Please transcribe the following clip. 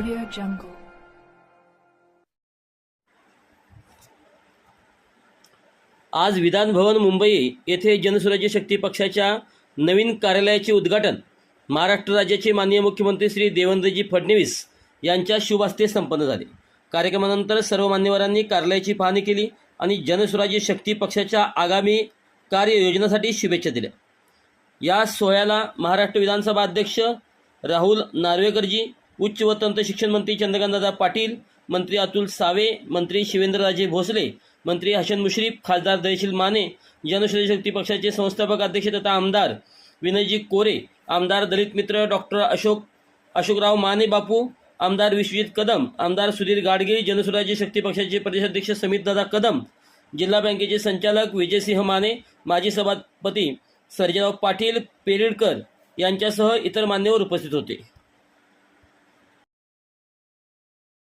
Audio Jungle. आज विधानभवन मुंबई येथे जनसुराज्य शक्ती पक्षाच्या नवीन कार्यालयाचे उद्घाटन महाराष्ट्र राज्याचे माननीय मुख्यमंत्री श्री देवेंद्रजी फडणवीस यांच्या शुभ हस्ते संपन्न झाले कार्यक्रमानंतर सर्व मान्यवरांनी कार्यालयाची पाहणी केली आणि जनसुराज्य शक्ती पक्षाच्या आगामी कार्ययोजनासाठी शुभेच्छा दिल्या या सोहळ्याला महाराष्ट्र विधानसभा अध्यक्ष राहुल नार्वेकरजी उच्च व तंत्र शिक्षण मंत्री चंद्रकांतदादा पाटील मंत्री अतुल सावे मंत्री शिवेंद्रराजे भोसले मंत्री हसन मुश्रीफ खासदार दयशील माने जनशक्ती शक्ती पक्षाचे संस्थापक अध्यक्ष तथा आमदार विनयजी कोरे आमदार दलित मित्र डॉक्टर अशोक अशोकराव माने बापू आमदार विश्वजित कदम आमदार सुधीर गाडगे जनसुराज्य शक्ती पक्षाचे प्रदेशाध्यक्ष समितदादा कदम जिल्हा बँकेचे संचालक विजयसिंह माने माजी सभापती सर्जेराव पाटील पेरिडकर यांच्यासह इतर मान्यवर उपस्थित होते.